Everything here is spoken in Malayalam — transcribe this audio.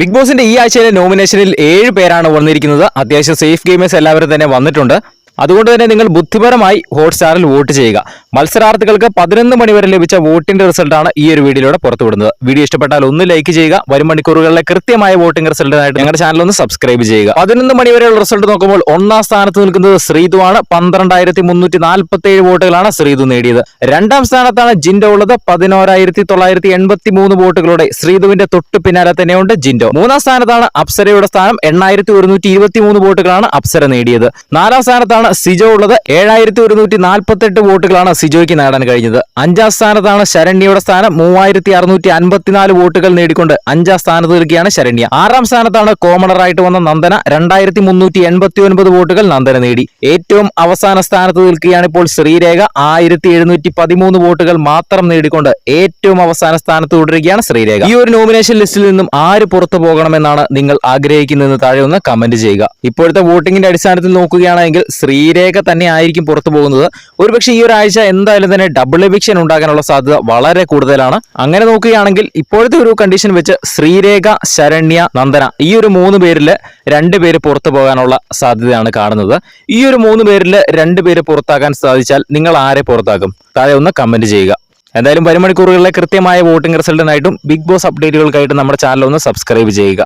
ബിഗ് ബോസിന്റെ ഈ ആഴ്ചയിലെ നോമിനേഷനിൽ ഏഴ് പേരാണ് വന്നിരിക്കുന്നത്. അത്യാവശ്യം സേഫ് ഗെയിമേഴ്സ് എല്ലാവരും തന്നെ വന്നിട്ടുണ്ട്. അതുകൊണ്ട് തന്നെ നിങ്ങൾ ബുദ്ധിപരമായി ഹോട്ട്സ്റ്റാറിൽ വോട്ട് ചെയ്യുക. മത്സരാർത്ഥികൾക്ക് പതിനൊന്ന് മണിവരെ ലഭിച്ച വോട്ടിന്റെ റിസൾട്ടാണ് ഈ ഒരു വീഡിയോയിലൂടെ പുറത്തുവിടുന്നത്. വീഡിയോ ഇഷ്ടപ്പെട്ടാൽ ഒന്ന് ലൈക്ക് ചെയ്യുക വരും മണിക്കൂറുകളിലെ കൃത്യമായ വോട്ടിംഗ് റിസൾട്ടിനായിട്ട് ഞങ്ങളുടെ ചാനൽ ഒന്ന് സബ്സ്ക്രൈബ് ചെയ്യുക. പതിനൊന്ന് മണിവരെയുള്ള റിസൾട്ട് നോക്കുമ്പോൾ ഒന്നാം സ്ഥാനത്ത് നിൽക്കുന്നത് ശ്രീതു ആണ് പന്ത്രണ്ടായിരത്തി മുന്നൂറ്റി നാൽപ്പത്തി ഏഴ് വോട്ടുകളാണ് ശ്രീതു നേടിയത്. രണ്ടാം സ്ഥാനത്താണ് ജിൻഡോ ഉള്ളത്. പതിനോരായിരത്തി തൊള്ളായിരത്തി എൺപത്തി മൂന്ന് വോട്ടുകളോടെ ശ്രീതുവിന്റെ തൊട്ടു പിന്നാലെ തന്നെയുണ്ട് ജിൻഡോ. മൂന്നാം സ്ഥാനത്താണ് അപ്സരയുടെ സ്ഥാനം. എണ്ണായിരത്തി ഒരുന്നൂറ്റി ഇരുപത്തി മൂന്ന് വോട്ടുകളാണ് അപ്സര നേടിയത്. നാലാം സ്ഥാനത്താണ് സിജോ ഉള്ളത്. ഏഴായിരത്തി ഒരുന്നൂറ്റി നാൽപ്പത്തെട്ട് വോട്ടുകളാണ് സിജോയ്ക്ക് നേടാൻ കഴിഞ്ഞത്. അഞ്ചാം സ്ഥാനത്താണ് ശരണ്യയുടെ സ്ഥാനം. മൂവായിരത്തി അറുന്നൂറ്റി അൻപത്തിനാല് വോട്ടുകൾ നേടിക്കൊണ്ട് അഞ്ചാം സ്ഥാനത്ത് നിൽക്കുകയാണ് ശരണ്യ. ആറാം സ്ഥാനത്താണ് കോമണറായിട്ട് വന്ന നന്ദന. രണ്ടായിരത്തി മുന്നൂറ്റി എൺപത്തി ഒൻപത് വോട്ടുകൾ നന്ദന നേടി. ഏറ്റവും അവസാന സ്ഥാനത്ത് നിൽക്കുകയാണ് ഇപ്പോൾ ശ്രീരേഖ. ആയിരത്തി എഴുന്നൂറ്റി പതിമൂന്ന് വോട്ടുകൾ മാത്രം നേടിക്കൊണ്ട് ഏറ്റവും അവസാന സ്ഥാനത്ത് തുടരുകയാണ് ശ്രീരേഖ. ഈ ഒരു നോമിനേഷൻ ലിസ്റ്റിൽ നിന്നും ആര് പുറത്തു പോകണമെന്നാണ് നിങ്ങൾ ആഗ്രഹിക്കുന്നതെന്ന് താഴെ ഒന്ന് കമന്റ് ചെയ്യുക. ഇപ്പോഴത്തെ വോട്ടിംഗിന്റെ അടിസ്ഥാനത്തിൽ നോക്കുകയാണെങ്കിൽ ശ്രീരേഖ തന്നെ ആയിരിക്കും പുറത്തു പോകുന്നത്. ഒരുപക്ഷെ ഈ ഒരാഴ്ച എന്തായാലും തന്നെ ഡബിൾ എവിക്ഷൻ ഉണ്ടാകാനുള്ള സാധ്യത വളരെ കൂടുതലാണ്. അങ്ങനെ നോക്കുകയാണെങ്കിൽ ഇപ്പോഴത്തെ ഒരു കണ്ടീഷൻ വെച്ച് ശ്രീരേഖ ശരണ്യ നന്ദന ഈ ഒരു മൂന്ന് പേരിൽ രണ്ട് പേര് പുറത്തു പോകാനുള്ള സാധ്യതയാണ് കാണുന്നത്. ഈ ഒരു മൂന്ന് പേരിൽ രണ്ട് പേര് പുറത്താക്കാൻ സാധിച്ചാൽ നിങ്ങൾ ആരെ പുറത്താക്കും? താഴെ ഒന്ന് കമന്റ് ചെയ്യുക. എന്തായാലും വരുമണിക്കൂറുകളിലെ കൃത്യമായ വോട്ടിംഗ് റിസൾട്ടിനായിട്ടും ബിഗ് ബോസ് അപ്ഡേറ്റുകൾക്കായിട്ടും നമ്മുടെ ചാനൽ ഒന്ന് സബ്സ്ക്രൈബ് ചെയ്യുക.